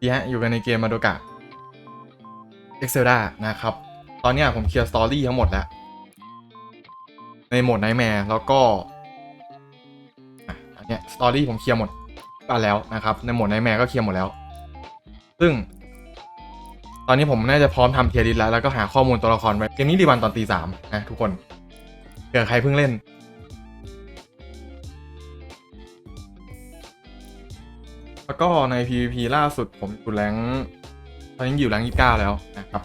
ดีฮะอยู่กันในเกมมาโดกะ e x c e l d a นะครับ ตอนนี้ผมเคลียร์สตอรี่ทั้งหมดแล้ว ในโหมดไนแมร์แล้วก็อันนี้สตอรี่ผมเคลียร์หมดกันแล้วนะครับ ในโหมดไนแมร์ก็เคลียร์หมดแล้ว ซึ่ง ตอนนี้ผมน่าจะพร้อมทำเทียร์ลิสแล้ว แล้วก็หาข้อมูลตัวละครไว้เกมนี้ดีวันตอนตีสามนะทุกคนเผื่อใครเพิ่งเล่น แล้วก็ใน PVP ล่าสุดผมอยู่แรงตอนนี้อยู่แรงยี่สิบเก้าแล้วนะครับ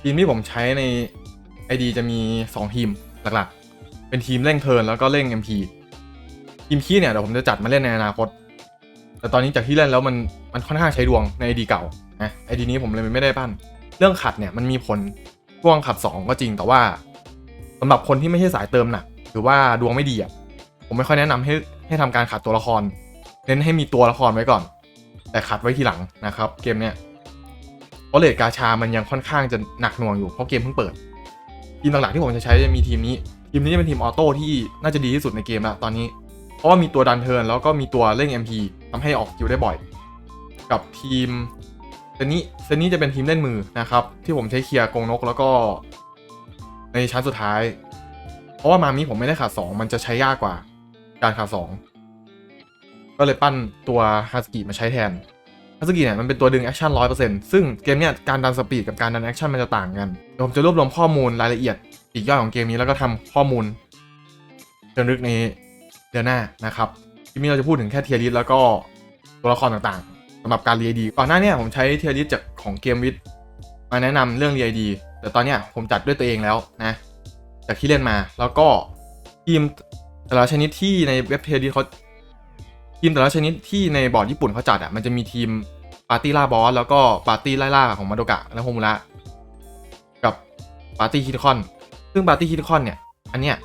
ทีมที่ผมใช้ใน ID จะมี 2 ทีมหลักๆ เป็นทีมเร่งเทิร์นแล้วก็เร่ง MP ทีมขี้เนี่ยเดี๋ยวผมจะจัดมาเล่นในอนาคต แต่ตอนนี้จากที่เล่นแล้วมันมันค่อนข้างใช้ดวงใน ID เก่านะ ID นี้ผมเลยไม่ได้ปั้น เรื่องขัดเนี่ยมันมีผลช่วงขัด 2 ก็จริงแต่ว่าสำหรับคนที่ไม่ใช่สายเติมหนักหรือว่าดวงไม่ดีอะผมไม่ค่อยแนะนำให้ ให้ทำการขัดตัวละคร เน้นให้มีตัวละครไว้ก่อน แต่ขัดไว้ทีหลังนะครับ เกมเนี้ยเพราะเลดกาชามันยังค่อนข้างจะหนักหน่วงอยู่เพราะเกมเพิ่งเปิด ทีมหลักๆที่ผมจะใช้จะมีทีมนี้ ทีมนี้จะเป็นทีมออโต้ที่น่าจะดีที่สุดในเกมแล้วตอนนี้ เพราะว่ามีตัวดันเทิร์นแล้วก็มีตัวเร่ง MP ทำให้ออกคิวได้บ่อย กับทีมเซนนี้เซนนี้จะเป็นทีมเล่นมือนะครับ ที่ผมใช้เคลียร์กงนกแล้วก็ ในชั้นสุดท้าย เพราะว่ามามิผมไม่ได้ขาด2มันจะใช้ยากกว่า การขาด2ก็เลยปั้นตัวฮาสกิมาใช้แทนฮาสกิเนี่ยมันเป็นตัวดึงแอคชั่นร้อยเปอร์เซ็นต์ซึ่งเกมเนี่ยการดันสปีดกับการดันแอคชั่นมันจะต่างกันเดี๋ยวผมจะรวบรวมข้อมูลรายละเอียดอีกย่อยของเกมนี้แล้วก็ทำข้อมูลเชิงลึกในเดือนหน้านะครับที่นี้เราจะพูดถึงแค่เทียริสแล้วก็ตัวละครต่างๆสำหรับการเรียดีก่อนหน้าเนี่ยผมใช้เทียริสจากของเกมวิดมาแนะนำเรื่องเรียดีแต่ตอนเนี้ยผมจัดด้วยตัวเองแล้วนะจากที่เล่นมาแล้วก็ทีม แต่ละชนิดที่ในเว็บเทรดเขาทีมแต่ละชนิดที่ในบอร์ดญี่ปุ่นเขาจัดอะมันจะมีทีมปาร์ตี้ล่าบอสแล้วก็ปาร์ตี้ไล่ล่าของมาโดกะและโฮมุระกับปาร์ตี้คิดคอน ซึ่งปาร์ตี้คิดคอนเนี่ย อันเนี้ย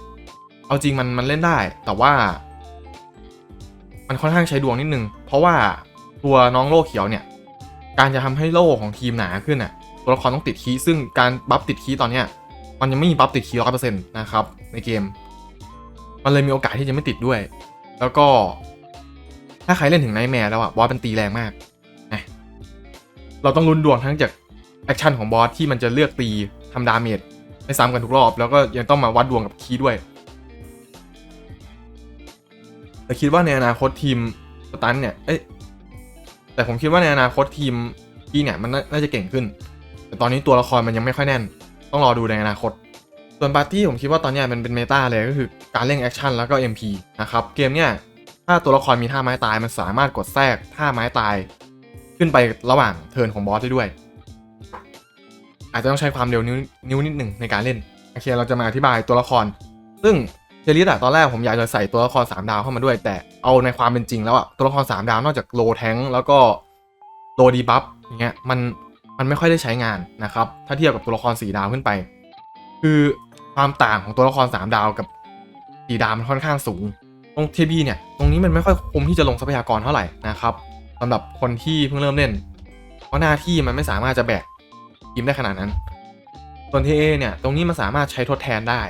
เอาจริงมันมันเล่นได้ แต่ว่า มันค่อนข้างใช้ดวงนิดนึง เพราะว่าตัวน้องโล่เขียวเนี่ย การจะทำให้โล่ของทีมหนาขึ้นอะตัวละครต้องติดคีซึ่งการบัฟติดคีตอนเนี้ยมันยังไม่มีบัฟติดคีร้อยเปอร์เซ็นต์นะครับในเกม มันเลยมีโอกาสที่จะไม่ติดด้วย แล้วก็ ถ้าใครเล่นถึงไนท์แมร์แล้วอะบอสมันตีแรงมากนะเราต้องลุ้นดวงทั้งจากแอคชั่นของบอสที่มันจะเลือกตีทำดาเมจไม่ซ้ำกันทุกรอบ แล้วก็ยังต้องมาวัดดวงกับคีย์ด้วย แต่คิดว่าในอนาคตทีมสตันเนี่ยเอ้ยแต่ผมคิดว่าในอนาคตทีมคีย์เนี่ยมันน่าจะเก่งขึ้น แต่ตอนนี้ตัวละครมันยังไม่ค่อยแน่น ต้องรอดูในอนาคต ส่วนปาร์ตี้ผมคิดว่าตอนนี้มันเป็นเมตาเลยก็คือการเล่นแอคชั่นแล้วก็ MP นะครับเกมเนี้ยถ้าตัวละครมีท่าไม้ตายมันสามารถกดแทรกท่าไม้ตาย ขึ้นไประหว่างเทิร์นของบอสได้ด้วย อาจจะต้องใช้ความเร็วนิ้วนิ้วนิดหนึ่งในการเล่นโอเคเราจะมาอธิบายตัวละคร ซึ่งเจลิสอะตอนแรกผมอยากจะใส่ตัวละคร3ดาวเข้ามาด้วย แต่เอาในความเป็นจริงแล้วอะตัวละคร3ดาวนอกจากโลแทงแล้วก็โลดีบัฟอย่างเงี้ยมันมันไม่ค่อยได้ใช้งานนะครับถ้าเทียบกับตัวละคร4ดาวขึ้นไป คือความต่างของตัวละคร3ดาวกับ4ดาวมันค่อนข้างสูง ตรงเทบีเนี่ย ตรงนี้มันไม่ค่อยคุ้มที่จะลงทรัพยากรเท่าไหร่นะครับสำหรับคนที่เพิ่งเริ่มเล่น เพราะหน้าที่มันไม่สามารถจะแบกทีมได้ขนาดนั้น ส่วนเทเอเนี่ย ตรงนี้มันสามารถใช้ทดแทนได้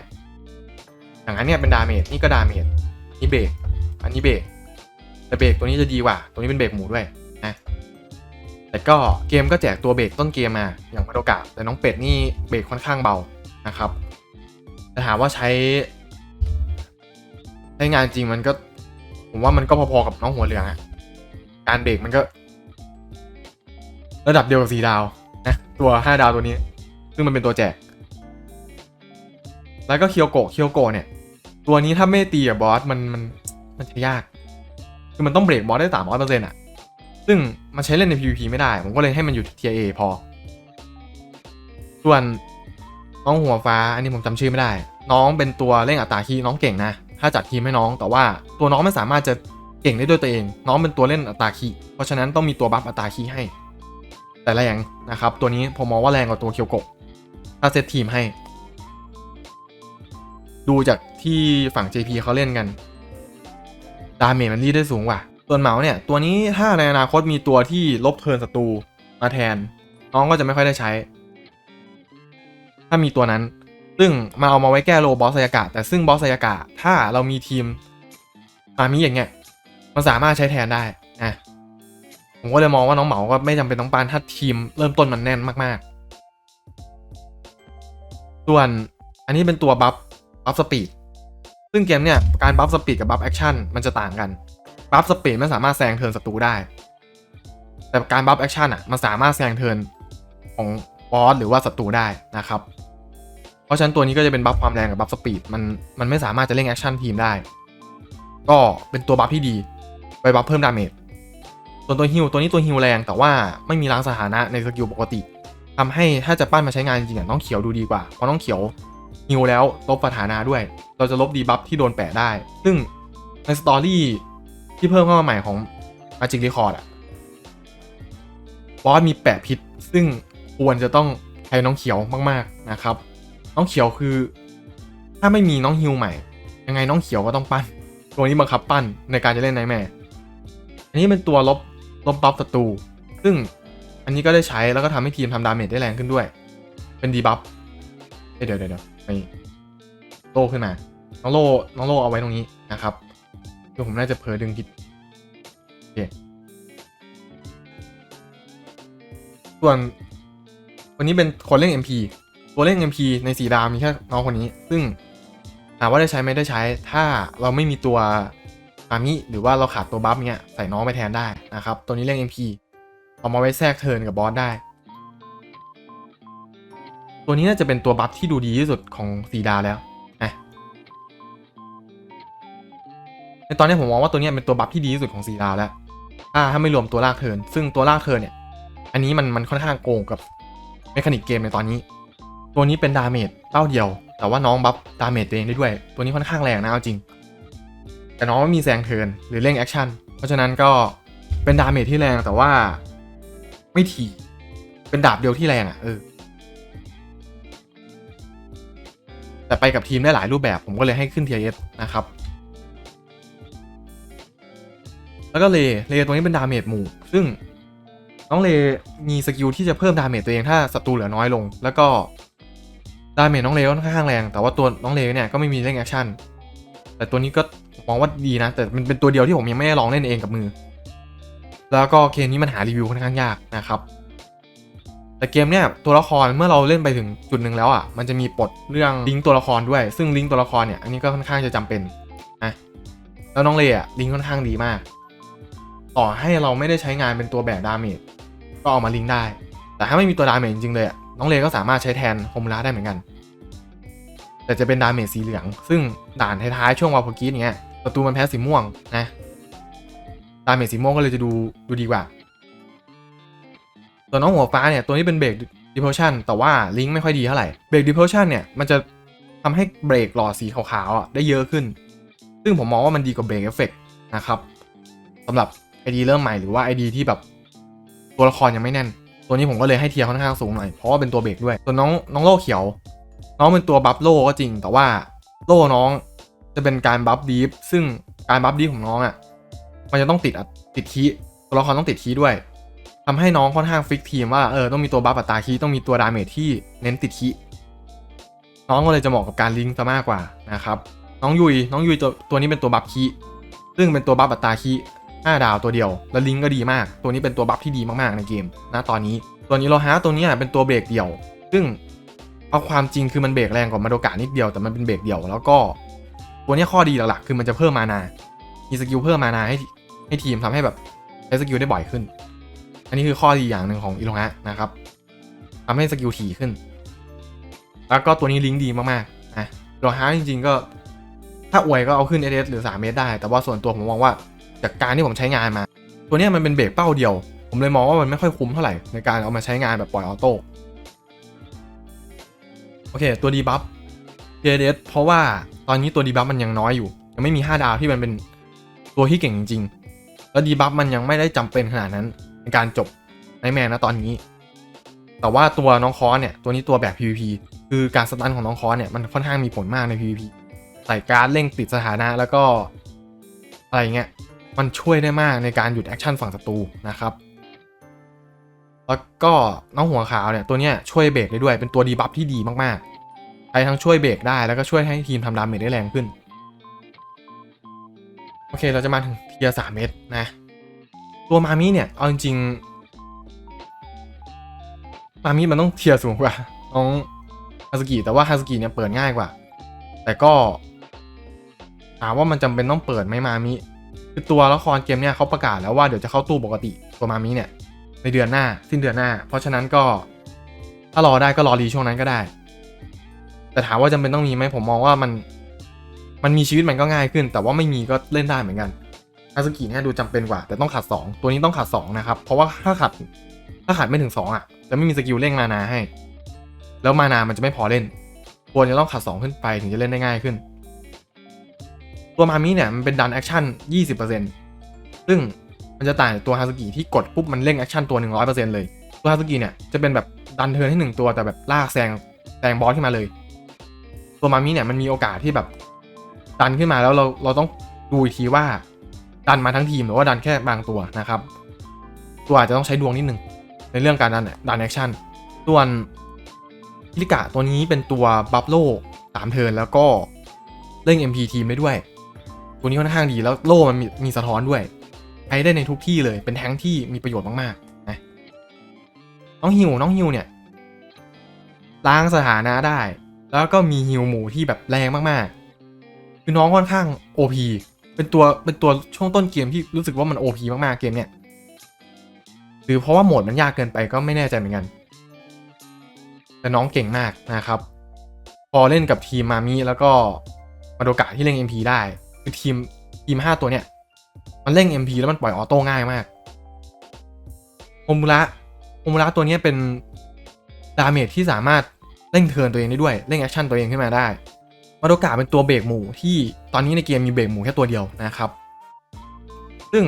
อย่างนั้นเนี่ยเป็นดาเมจ นี่ก็ดาเมจ นี่เบรก อันนี้เบรก แต่เบรกตัวนี้จะดีกว่า ตัวนี้เป็นเบรกหมูด้วยนะ แต่ก็เกมก็แจกตัวเบรกต้นเกมมา อย่างมาโดกะแต่น้องเป็ดนี่เบรกค่อนข้างเบา นะครับแต่ถามว่าใช้ใช้งานจริงมันก็ ผมว่ามันก็พอๆกับน้องหัวเหลืองอะการเบรกมันก็ ระดับเดียวกับสีดาวนะตัวห้าดาวตัวนี้ ซึ่งมันเป็นตัวแจก แล้วก็เคียวโกะเคียวโกะเนี่ย ตัวนี้ถ้าไม่ตีกับบอสมันมันมันจะยาก คือมันต้องเบรกบอสได้สามร้อยเปอร์เซ็นต์อะซึ่งมันใช้เล่นใน PVP ไม่ได้ ผมก็เลยให้มันอยู่เทียเอพอ ส่วน น้องหัวฟ้า อันนี้ผมจำชื่อไม่ได้ น้องเป็นตัวเร่งอัตราคีน้องเก่งนะ ถ้าจัดทีมให้น้อง แต่ว่าตัวน้องไม่สามารถจะเก่งได้ด้วยตัวเอง น้องเป็นตัวเล่นอัตราคีเพราะฉะนั้นต้องมีตัวบัฟอัตราคีให้ แต่แรงนะครับ ตัวนี้ผมมองว่าแรงกว่าตัวเคียวโกะถ้าเซตทีมให้ ดูจากที่ฝั่ง JP เขาเล่นกัน ดาเมจมันรีดได้สูงกว่าส่วนเหมาเนี่ย ตัวนี้ถ้าในอนาคตมีตัวที่ลบเทิร์นศัตรูมาแทน น้องก็จะไม่ค่อยได้ใช้ ถ้ามีตัวนั้น ซึ่งมาเอามาไว้แก้โลบอสไซยากะ แต่ซึ่งบอสไซยากะ ถ้าเรามีทีมมามีอย่างเงี้ยมันสามารถใช้แทนได้นะผมก็เลยมองว่าน้องเหมาก็ไม่จำเป็นต้องปานถ้าทีมเริ่มต้นมันแน่นมากๆ ส่วนอันนี้เป็นตัวบัฟบัฟสปีดซึ่งเกมเนี่ยการบัฟสปีดกับบัฟแอคชั่นมันจะต่างกันบัฟสปีดมันสามารถแซงเทินศัตรูได้ แต่การบัฟแอคชั่นอะมันสามารถแซงเทินของบอสหรือว่าศัตรูได้นะครับ ราะฉะนั้นตัวนี้ก็จะเป็นบัฟความแรงกับบัฟสปีดมันมันไม่สามารถจะเล่นแอคชั่นทีมได้ ก็เป็นตัวบัฟที่ดีไปบัฟเพิ่มดาเมจส่วนตัวฮิวตัวนี้ตัวฮิวแรงแต่ว่าไม่มีล้างสถานะในสกิลปกติทำให้ถ้าจะปั้นมาใช้งานจริงๆอะน้องเขียวดูดีกว่า เพราะน้องเขียวฮิวแล้วลบสถานะด้วย เราจะลบดีบัฟที่โดนแปะได้ ซึ่งในสตอรี่ที่เพิ่มเข้ามาใหม่ของ Magic Record อะบอสมีแปะพิษซึ่งควรจะต้องใช้น้องเขียวมากๆนะครับ น้องเขียวคือ ถ้าไม่มีน้องฮิวใหม่ ยังไงน้องเขียวก็ต้องปั้น ตัวนี้บังคับปั้นในการจะเล่นไนแม่อันนี้เป็นตัวลบลบบัฟศัตรูซึ่งอันนี้ก็ได้ใช้แล้วก็ทำให้ทีมทำดาเมจได้แรงขึ้นด้วย เป็นดีบัฟเอ้ยเดี๋ยวเดี๋ยวเดี๋ยวไปโลขึ้นมา น้องโลน้องโลเอาไว้ตรงนี้นะครับเดี๋ยวผมน่าจะเผลอดึงผิดโอเคส่วนวันนี้เป็นคนเล่น MP ตัวเล่น MP ในสีดาวมีแค่น้องคนนี้ ซึ่งถามว่าได้ใช้ไหมได้ใช้ ถ้าเราไม่มีตัวอามิหรือว่าเราขาดตัวบัฟเนี้ยใส่น้องไปแทนได้นะครับ ตัวนี้เรียก MP เอามาไว้แทรกเทิร์นกับบอสได้ ตัวนี้น่าจะเป็นตัวบัฟที่ดูดีที่สุดของสีดาวแล้วนะในตอนนี้ผมมองว่าตัวนี้เป็นตัวบัฟที่ดีที่สุดของสีดาวแล้วถ้าถ้าไม่รวมตัวลากเทิร์นซึ่งตัวลากเทิร์นเนี่ย อันนี้มันมันค่อนข้างโกงกับเมคานิกเกมในตอนนี้ ตัวนี้เป็นดาเมจเต้าเดียว แต่ว่าน้องบัฟดาเมจตัวเองได้ด้วย ตัวนี้ค่อนข้างแรงนะเอาจริง แต่น้องไม่มีแซงเทิร์นหรือเร่งแอคชั่น เพราะฉะนั้นก็เป็นดาเมจที่แรงแต่ว่า ไม่ถี่ เป็นดาบเดียวที่แรงอะเออ แต่ไปกับทีมได้หลายรูปแบบผมก็เลยให้ขึ้น TS นะครับ แล้วก็เลเลตัวนี้เป็นดาเมจหมู่ ซึ่งน้องเลมีสกิลที่จะเพิ่มดาเมจตัวเองถ้าศัตรูเหลือน้อยลง แล้วก็ ดาเมจน้องเลก็ค่อนข้างแรง แต่ว่าตัวน้องเลเนี่ยก็ไม่มีเร่งแอคชั่น แต่ตัวนี้ก็มองว่าดีนะ แต่มันเป็นตัวเดียวที่ผมยังไม่ได้ลองเล่นเองกับมือ แล้วก็เกมนี้มันหารีวิวค่อนข้างยากนะครับ แต่เกมเนี่ยตัวละครเมื่อเราเล่นไปถึงจุดหนึ่งแล้วอะ มันจะมีปลดเรื่องลิงก์ตัวละครด้วย ซึ่งลิงก์ตัวละครเนี่ยอันนี้ก็ค่อนข้างจะจำเป็นนะแล้วน้องเลอะลิงก์ค่อนข้างดีมาก ต่อให้เราไม่ได้ใช้งานเป็นตัวแบกดาเมจก็เอามาลิงก์ได้ แต่ถ้าไม่มีตัวดาเมจจริงๆเลยอะน้องเลก็สามารถใช้แทนโฮมลาได้เหมือนกัน แต่จะเป็นดาเมจสีเหลือง ซึ่งด่านท้ายๆช่วงวาพกีเนี้ยประตูมันแพ้สีม่วงนะดาเมจสีม่วงก็เลยจะดูดูดีกว่าตัวน้องหัวฟ้าเนี่ยตัวนี้เป็นเบรกดิพ l ชันแต่ว่าลิงก์ไม่ค่อยดีเท่าไหร่เบรกดิพ l ชันเนี่ยมันจะทำให้เบรกหลอดสีขาวๆอะได้เยอะขึ้น ซึ่งผมมองว่ามันดีกว่าเบรกเอฟเฟกนะครับสำหรับ ID เริ่มใหม่หรือว่า ID ที่แบบตัวละครยังไม่แน่น ตัวนี้ผมก็เลยให้เทียร์ค่อนข้างสูงหน่อยเพราะว่าเป็นตัวเบรกด้วยส่วนน้องน้องโล่เขียว น้องเป็นตัวบัฟโล่ก็จริง แต่ว่าโล่น้องจะเป็นการบัฟดีฟซึ่งการบัฟดีฟของน้องอะ มันจะต้องติดติดคีตัวละครต้องติดคีด้วยทำให้น้องค่อนข้างฟิกทีมว่าเออต้องมีตัวบัฟอัตราคีต้องมีตัวดาเมจที่เน้นติดคีน้องก็เลยจะเหมาะกับการลิงก์ซะมากกว่านะครับน้องยุยน้องยุยตัวตัวนี้เป็นตัวบัฟคีซึ่งเป็นตัวบัฟอัตราคีย์5ดาวตัวเดียว แล้วลิงก์ก็ดีมาก ตัวนี้เป็นตัวบัฟที่ดีมากๆในเกมนะตอนนี้ ตัวนี้โลฮะตัวนี้เป็นตัวเบรกเดี่ยว ซึ่ง เอาความจริงคือมันเบรกแรงกว่ามาโดกะนิดเดียวแต่มันเป็นเบรกเดี่ยวแล้วก็ตัวนี้ข้อดีหลักๆคือมันจะเพิ่มมานา มีสกิลเพิ่มมานาให้ให้ทีมทำให้แบบใช้สกิลได้บ่อยขึ้น อันนี้คือข้อดีอย่างหนึ่งของอิโลฮะนะครับทำให้สกิลถี่ขึ้น แล้วก็ตัวนี้ลิงก์ดีมากๆนะโลฮะจริง ๆ ก็ ถ้าอวยก็เอาขึ้น SS หรือ 3 เมตรได้ แต่ว่าส่วนตัวผมมองว่าจากการที่ผมใช้งานมา ตัวนี้มันเป็นเบรกเป้าเดียว ผมเลยมองว่ามันไม่ค่อยคุ้มเท่าไหร่ในการเอามาใช้งานแบบปล่อยออโต้ โอเค ตัวดีบัฟ TS เพราะว่าตอนนี้ตัวดีบัฟมันยังน้อยอยู่ ยังไม่มี 5 ดาวที่มันเป็นตัวที่เก่งจริง แล้วดีบัฟมันยังไม่ได้จำเป็นขนาดนั้นในการจบในแมนนะตอนนี้ แต่ว่าตัวน้องคอสเนี่ยตัวนี้ตัวแบบ PVP คือการสตันของน้องคอสเนี่ยมันค่อนข้างมีผลมากใน PVP ใส่การดเร่งติดสถานะแล้วก็อะไรเงี้ยมันช่วยได้มากในการหยุดแอคชั่นฝั่งศัตรูนะครับ แล้วก็น้องหัวขาวเนี่ยตัวเนี้ยช่วยเบรกได้ด้วยเป็นตัวดีบัฟที่ดีมากๆใช้ทั้งช่วยเบรกได้แล้วก็ช่วยให้ทีมทำดาเมจได้แรงขึ้น โอเคเราจะมาถึงเทียร์สามเมตรนะ ตัวมามิเนี่ยเอาจริงๆมามิมันต้องเทียร์สูงกว่าน้องฮาสกิแต่ว่าฮาสกิเนี่ยเปิดง่ายกว่า แต่ก็ถามว่ามันจำเป็นต้องเปิดไหมมามิคือตัวละครเกมเนี่ยเขาประกาศแล้วว่าเดี๋ยวจะเข้าตู้ปกติตัวมามิเนี่ย ในเดือนหน้าสิ้นเดือนหน้า เพราะฉะนั้นก็ถ้ารอได้ก็รอรีช่วงนั้นก็ได้ แต่ถามว่าจำเป็นต้องมีไหมผมมองว่ามันมันมีชีวิตมันก็ง่ายขึ้น แต่ว่าไม่มีก็เล่นได้เหมือนกันฮาสกิเนี่ยดูจำเป็นกว่า แต่ต้องขัด2 ตัวนี้ต้องขัด2 นะครับ เพราะว่าถ้าขัดถ้าขัดไม่ถึง 2 อะ จะไม่มีสกิลเร่งมานาให้ แล้วมานามันจะไม่พอเล่น ควรจะต้องขัด2 ขึ้นไปถึงจะเล่นได้ง่ายขึ้น ตัวมามิเนี่ยมันเป็นดันแอคชั่น 20%ซึ่ง มันจะต่างจากตัวฮาสกิที่กดปุ๊บมันเร่งแอคชั่นตัว 100%เลยตัวฮาสกิเนี่ยจะเป็นแบบดันเทิร์นให้หนึ่งตัวแต่แบบลากแซงแซงบอสขึ้นมาเลย ตัวมามิเนี่ยมันมีโอกาสที่แบบ ดันขึ้นมาแล้วเราเราต้องดูอีกทีว่า ดันมาทั้งทีมหรือว่าดันแค่บางตัวนะครับ ตัวอาจจะต้องใช้ดวงนิดหนึ่งในเรื่องการดันดันแอคชั่นส่วนพิลิกะตัวนี้เป็นตัวบัฟโล่สามเทิร์นแล้วก็เร่ง MP ทีมได้ด้วย ตัวนี้ค่อนข้างดีแล้วโล่มันมีมีสะท้อนด้วย ช้ได้ในทุกที่เลย เป็นแท้งที่มีประโยชน์มากๆนะน้องฮิวน้องฮิวเนี่ยล้างสถานะได้ แล้วก็มีฮิวหมูที่แบบแรงมากๆ คือน้องค่อนข้าง OP เป็นตัวเป็นตัวช่วงต้นเกมที่รู้สึกว่ามัน OP มากๆเกมเนี่ยหรือเพราะว่าโหมดมันยากเกินไปก็ไม่แน่ใจเหมือนกัน แต่น้องเก่งมากนะครับ พอเล่นกับทีมมามิแล้วก็มาโดกะที่เล่น MP ได้ คือทีมทีม 5 ตัวเนี่ย มันเล่น MP แล้วมันปล่อยออโต้ง่ายมากโฮมุระโฮมุระตัวนี้เป็นดาเมจที่สามารถเร่งเทิร์นตัวเองได้ด้วย เร่งแอคชั่นตัวเองขึ้นมาได้ มาโดกะเป็นตัวเบรกหมู่ที่ตอนนี้ในเกมมีเบรกหมู่แค่ตัวเดียวนะครับ ซึ่ง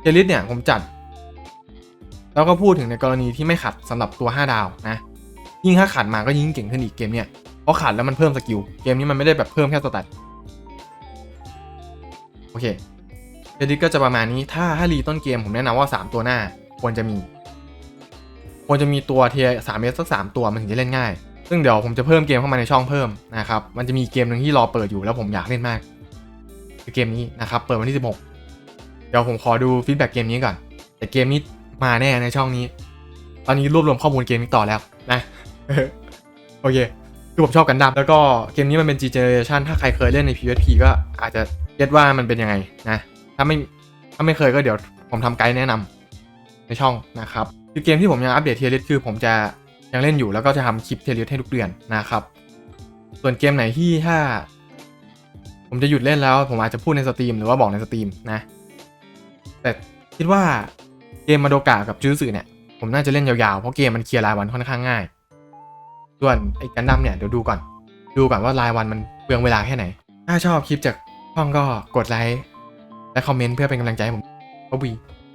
เจลิสเนี่ยผมจัด แล้วก็พูดถึงในกรณีที่ไม่ขัดสำหรับตัว 5 ดาวนะ ยิ่งถ้าขัดมาก็ยิ่งเก่งขึ้นอีกเกมเนี่ยเพราะขัดแล้วมันเพิ่มสกิล เกมนี้มันไม่ได้แบบเพิ่มแค่สแตทโอเค เจลิสก็จะประมาณนี้ถ้าถ้ารีต้นเกมผมแนะนำว่า 3 ตัวหน้า ควรจะมี ควรจะมีตัวเทียสามเอสสักสามตัวมันถึงจะเล่นง่าย ซึ่งเดี๋ยวผมจะเพิ่มเกมเข้ามาในช่องเพิ่มนะครับมันจะมีเกมหนึ่งที่รอเปิดอยู่แล้วผมอยากเล่นมากคือเกมนี้นะครับเปิดวันที่ 16 เดี๋ยวผมขอดูฟีดแบ็กเกมนี้ก่อน แต่เกมนี้มาแน่ในช่องนี้ ตอนนี้รวบรวมข้อมูลเกมนี้ต่อแล้วนะโอเคคือผมชอบกันดั้มแล้วก็เกมนี้มันเป็น G Generation ถ้าใครเคยเล่นใน PVP ก็อาจจะเก็ตว่ามันเป็นยังไงนะ ถ้าไม่ถ้าไม่เคยก็เดี๋ยวผมทำไกด์แนะนำในช่องนะครับคือเกมที่ผมยังอัปเดตเทียร์ลิสคือผมจะยังเล่นอยู่แล้วก็จะทำคลิปเทียร์ลิสให้ทุกเดือนนะครับ ส่วนเกมไหนที่ถ้า ผมจะหยุดเล่นแล้ว ผมอาจจะพูดในสตรีมหรือว่าบอกในสตรีมนะ แต่คิดว่าเกมมาโดกะกับจูสึเนี่ยผมน่าจะเล่นยาวๆ เพราะเกมมันเคลียร์รายวันค่อนข้างง่าย ส่วนไอ้กันดั้มเนี่ยเดี๋ยวดูก่อน ดูก่อนว่ารายวันมันเปลืองเวลาแค่ไหน ถ้าชอบคลิปจากช่องก็กดไลค์ และคอมเมนต์เพื่อเป็นกำลังใจให้ผมบ๊อบบี้